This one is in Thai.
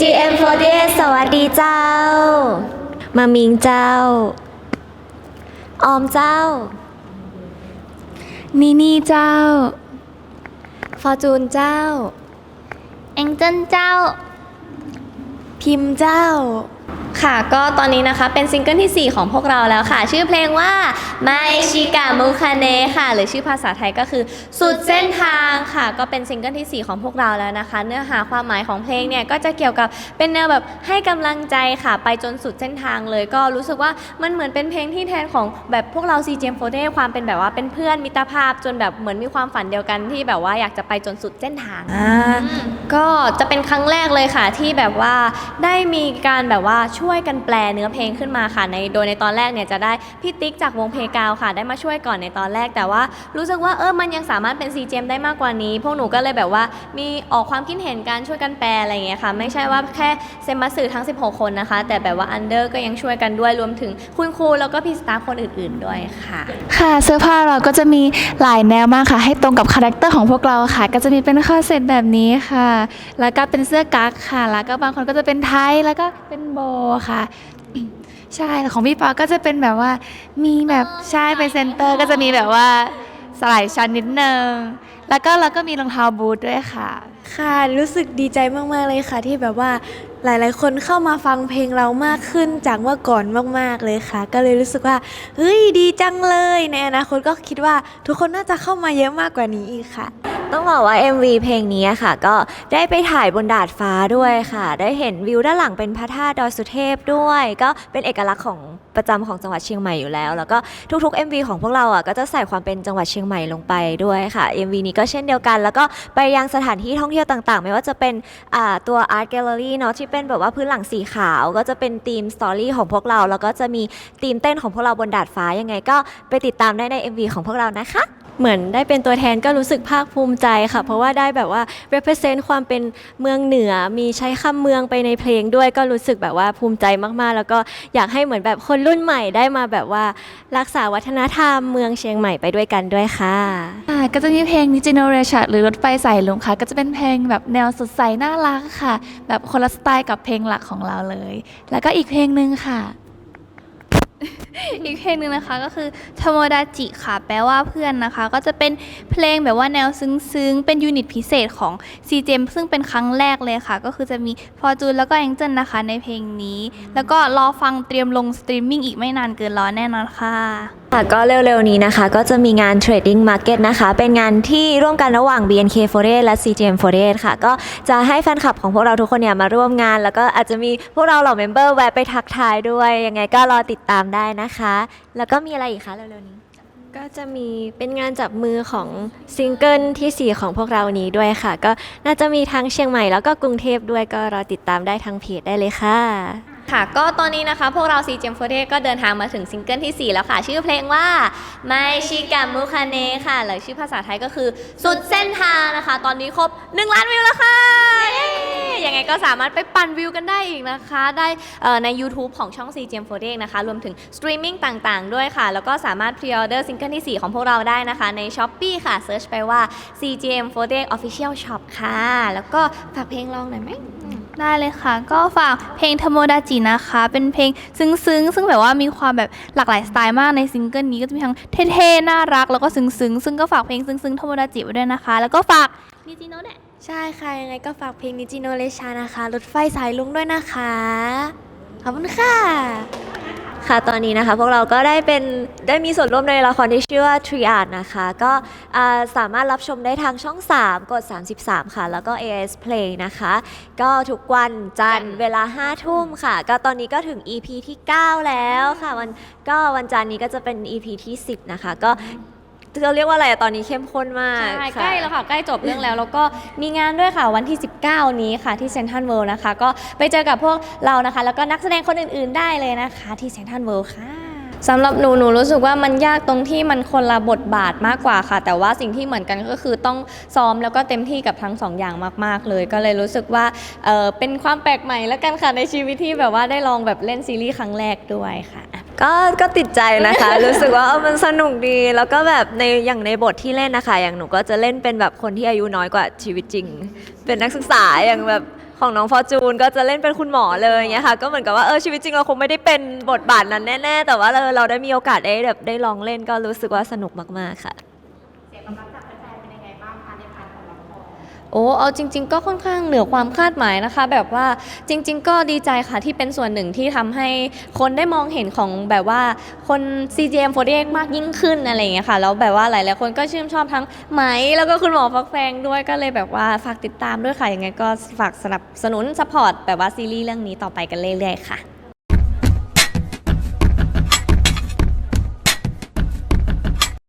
CGM48 สวัสดีเจ้า มามิงเจ้า ออมเจ้า นี่นี่เจ้า ฟอร์จูนเจ้าเอ็งเจิ้นเจ้า พิมพ์เจ้า ค่ะก็ตอนนี้นะคะเป็นซิงเกิลที่ 4 ของพวกเราแล้วค่ะ ชื่อเพลงว่าไมชิกามุคาเนะค่ะ หรือชื่อภาษาไทยก็คือ สุดเส้นทาง ค่ะ ก็เป็นซิงเกิลที่ 4 ของพวกเราแล้วนะคะ เนื้อหาความหมายของเพลงเนี่ยก็จะเกี่ยวกับเป็นแนวแบบให้กำลังใจค่ะ ไปจนสุดเส้นทางเลย ก็รู้สึกว่ามันเหมือนเป็นเพลงที่แทนของแบบพวกเรา CGM48 ความเป็นแบบว่าเป็นเพื่อนมิตรภาพจนแบบเหมือนมีความฝันเดียวกันที่แบบว่าอยากจะไปจนสุดเส้นทางก็จะเป็นครั้งแรกเลยค่ะที่แบบว่าได้มีการแบบว่าช่วยกันแปลเนื้อเพลงขึ้นมาค่ะในโดยในตอนแรกเนี่ยจะได้พี่ติ๊กจากวงเพกาวค่ะ ได้มาช่วยก่อนในตอนแรกแต่ว่า รู้สึกว่าเออมันยังสามารถเป็น CGM ได้มากกว่านี้พวกหนูก็เลยแบบว่ามีออกความคิดเห็นการช่วยกันแปลอะไรอย่างเงี้ยค่ะไม่ใช่ว่าแค่เซมัสสื่อทั้ง 16 คนนะคะ แต่แบบว่าอันเดอร์ก็ยังช่วยกันด้วยรวมถึงคุณครูแล้วก็พี่สตาฟคนอื่น ๆด้วยค่ะ ค่ะเสื้อผ้าเราก็จะมีหลายแนวมากค่ะ ให้ตรงกับคาแรคเตอร์ของพวกเราค่ะ ก็จะมีเป็นข้อเซตแบบนี้ค่ะ แล้วก็เป็นเสื้อกั๊กค่ะ แล้วก็บางคนก็จะเป็นไทยแล้วก็เป็นโบค่ะใช่แต่ของพี่ปอก็จะเป็นแบบว่ามีแบบใช่เป็นเซนเตอร์ก็จะมีแบบว่าสไลด์ชั้นนิดนึง แล้วก็เราก็มีรองเท้าบูทด้วยค่ะ ค่ะรู้สึกดีใจมาก ๆ เลยค่ะ ที่แบบว่าหลาย ๆ คนเข้ามาฟังเพลงเรามากขึ้นจากเมื่อก่อนมาก ๆ เลยค่ะ ก็เลยรู้สึกว่าเฮ้ยดีจังเลยในอนาคตก็คิดว่าทุกคนน่าจะเข้ามาเยอะมากกว่านี้อีกค่ะ ต้องบอกว่า MV เพลงนี้ค่ะ ก็ได้ไปถ่ายบนดาดฟ้าด้วยค่ะ ได้เห็นวิวด้านหลังเป็นพระธาตุดอยสุเทพด้วย ก็เป็นเอกลักษณ์ของ ประจำของจังหวัดเชียงใหม่อยู่แล้ว แล้วก็ทุกๆ MV ของพวกเราอะก็จะใส่ความเป็นจังหวัดเชียงใหม่ลงไปด้วยค่ะ MV นี้ก็เช่นเดียวกัน แล้วก็ไปยังสถานที่ท่องเที่ยวต่างๆ ไม่ว่าจะเป็นอ่าตัว Art Gallery เนาะที่เป็นแบบว่าพื้นหลังสีขาวก็จะเป็นธีมสตอรี่ของพวกเรา แล้วก็จะมีธีมเต้นของพวกเราบนดาดฟ้ายังไงก็ไปติดตามได้ใน MV ของพวกเรานะคะเหมือนได้เป็นตัวแทนก็รู้สึกภาคภูมิใจค่ะ เพราะว่าได้แบบว่า represent ความเป็นเมืองเหนือมีใช้คำเมืองไปในเพลงด้วยก็รู้สึกแบบว่าภูมิใจมากๆ แล้วก็อยากให้เหมือนแบบคนรุ่นุ่นใหม่ได้มาแบบว่า รักษาวัฒนธรรมเมืองเชียงใหม่ไปด้วยกันด้วยค่ะ อ่าก็จะมีเพลง New Generation หรือรถไฟสายลุงค่ะ ก็จะเป็นเพลงแบบแนวสดใสน่ารักค่ะ แบบคนละสไตล์กับเพลงหลักของเราเลย แล้วก็อีกเพลงหนึ่งค่ะ อีกเพลงหนึ่งนะคะก็คือทโมดาจิค่ะ แปลว่าเพื่อนนะคะ ก็จะเป็นเพลงแบบว่าแนวซึ้งๆ เป็นยูนิตพิเศษของ C.J m ซึ่งเป็นครั้งแรกเลยค่ะ ก็คือจะมีฟอร์จูนแล้วก็แองเจิลนะคะในเพลงนี้ แล้วก็รอฟังเตรียมลงสตรีมมิ่งอีกไม่นานเกินรอแน่นอนค่ะ ค่ะก็เร็วๆนี้นะคะ ก็จะมีงาน Trading Market นะคะ เป็นงานที่ร่วมกันระหว่าง BNK48 และ CGM48 ค่ะ ก็จะให้แฟนคลับของพวกเราทุกคนเนี่ยมาร่วมงาน แล้วก็อาจจะมีพวกเราเหล่าเมมเบอร์แวะไปทักทายด้วย ยังไงก็รอติดตามได้นะคะ แล้วก็มีอะไรอีกคะเร็วๆนี้ ก็จะมีเป็นงานจับมือของซิงเกิลทีสี่4 ของพวกเรานี้ด้วยค่ะ ก็น่าจะมีทั้งเชียงใหม่แล้วก็กรุงเทพด้วยก็รอติดตามได้ทางเพจได้เลยค่ะ ค่ะก็ตอนนี้นะคะพวกเรา CGM48 ก็เดินทางมาถึงซิงเกิลที่ 4 แล้วค่ะ ชื่อเพลงว่าไมชิกามุคาเนค่ะหรือชื่อภาษาไทยก็คือสุดเส้นทางนะคะ ตอนนี้ครบ 1 ล้านวิวแล้วค่ะย,ยังไงก็สามารถไปปั่นวิวกันได้อีกนะคะ ได้ใน YouTube ของช่อง CGM48 นะคะ รวมถึงสตรีมมิ่งต่างๆ ด้วยค่ะ แล้วก็สามารถพรีออเดอร์ซิงเกิลที่ 4 ของพวกเราได้นะคะ ใน s h อ p e e ค่ะเซิร์ชไปว่า CGM48 Official Shop ค่ะ แล้วก็ฝากเพลงลองหน่อยไหม ได้เลยค่ะ ก็ฝากเพลงทโมดาจินะคะ เป็นเพลงซึ้งๆ ซึ่งแบบว่ามีความแบบหลากหลายสไตล์มากในซิงเกิลนี้ก็จะมีทั้งเท่ๆ น่ารัก แล้วก็ซึ้งๆ ซึ่งก็ฝากเพลงซึ้งๆทโมดาจิไว้ด้วยนะคะ แล้วก็ฝากนิจิโนะแดใช่ค่ะยังไงก็ฝากเพลงนิจิโนเลชานะคะ รถไฟสายลุงด้วยนะคะ ขอบคุณค่ะ ค่ะตอนนี้นะคะพวกเราก็ได้เป็นได้มีส่วนร่วมในละครที่ชื่อว่า Triad นะคะ ก็อ่าสามารถรับชมได้ทางช่อง 3 กด 33 ค่ะ แล้วก็ AS Play นะคะ ก็ทุกวันจันทร์เวลา 5 ทุ่มค่ะ ก็ตอนนี้ก็ถึง EP ที่ 9 แล้วค่ะวันก็วันจันทร์นี้ก็จะเป็น EP ที่ 10 นะคะ ก็ เราเรียกว่าอะไรอะตอนนี้เข้มข้นมากใช่ค่ะ ใกล้แล้วค่ะใกล้จบเรื่องแล้ว แล้วก็มีงานด้วยค่ะวันที่ 19 นี้ค่ะที่เซนทรัลเวิลด์นะคะ ก็ไปเจอกับพวกเรานะคะ แล้วก็นักแสดงคนอื่นๆได้เลยนะคะ ที่เซนทรัลเวิลด์ค่ะ สำหรับหนูหนูรู้สึกว่ามันยากตรงที่มันคนละบทบาทมากกว่าค่ะ แต่ว่าสิ่งที่เหมือนกันก็คือต้องซ้อมแล้วก็เต็มที่กับทั้งสองอย่างมาก ๆ เลย ก็เลยรู้สึกว่าเออเป็นความแปลกใหม่แล้วกันค่ะในชีวิตที่แบบว่าได้ลองแบบเล่นซีรีส์ครั้งแรกด้วยค่ะ ก็ก็ติดใจนะคะ รู้สึกว่าเออมันสนุกดี แล้วก็แบบในอย่างในบทที่เล่นนะคะ อย่างหนูก็จะเล่นเป็นแบบคนที่อายุน้อยกว่าชีวิตจริง เป็นนักศึกษาอย่างแบบของน้องฟอร์จูนก็จะเล่นเป็นคุณหมอเลยอย่างเงี้ยค่ะ ก็เหมือนกับว่าเออชีวิตจริงเราคงไม่ได้เป็นบทบาทนั้นแน่ ๆ แต่ว่าเราเราได้มีโอกาสได้แบบได้ลองเล่นก็รู้สึกว่าสนุกมากๆค่ะ โอ้เอาจริง ๆ ก็ค่อนข้างเหนือความคาดหมายนะคะ แบบว่าจริง ๆ ก็ดีใจค่ะที่เป็นส่วนหนึ่งที่ทำให้คนได้มองเห็นของแบบว่าคน CGM48 มากยิ่งขึ้นอะไรอย่างเงี้ยค่ะแล้วแบบว่าหลายๆคนก็ชื่นชอบทั้งไหมแล้วก็คุณหมอฟักแฟงด้วยก็เลยแบบว่าฝากติดตามด้วยค่ะยังไงก็ฝากสนับสนุนสปอร์ตแบบว่าซีรีส์เรื่องนี้ต่อไปกันเรื่อยๆค่ะ